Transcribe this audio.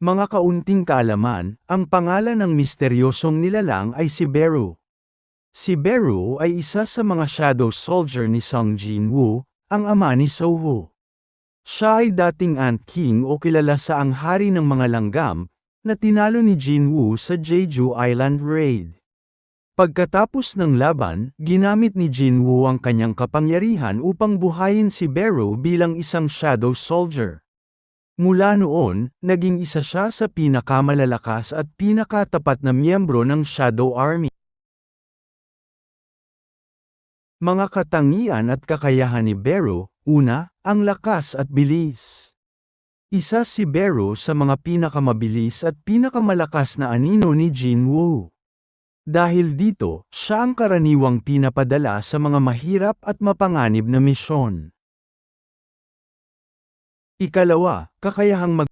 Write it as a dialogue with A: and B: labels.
A: Mga kaunting kaalaman, ang pangalan ng misteryosong nilalang ay si Beru. Si Beru ay isa sa mga shadow soldier ni Sung Jin-woo, ang ama ni Soho. Siya ay dating Ant King o kilala sa ang hari ng mga langgam, na tinalo ni Jin-woo sa Jeju Island Raid. Pagkatapos ng laban, ginamit ni Jin-woo ang kanyang kapangyarihan upang buhayin si Beru bilang isang shadow soldier. Mula noon, naging isa siya sa pinakamalalakas at pinakatapat na miyembro ng Shadow Army. Mga katangian at kakayahan ni Beru, una, ang lakas at bilis. Isa si Beru sa mga pinakamabilis at pinakamalakas na anino ni Jin-woo. Dahil dito, siya ang karaniwang pinapadala sa mga mahirap at mapanganib na misyon. Ikalawa, kakayahang mag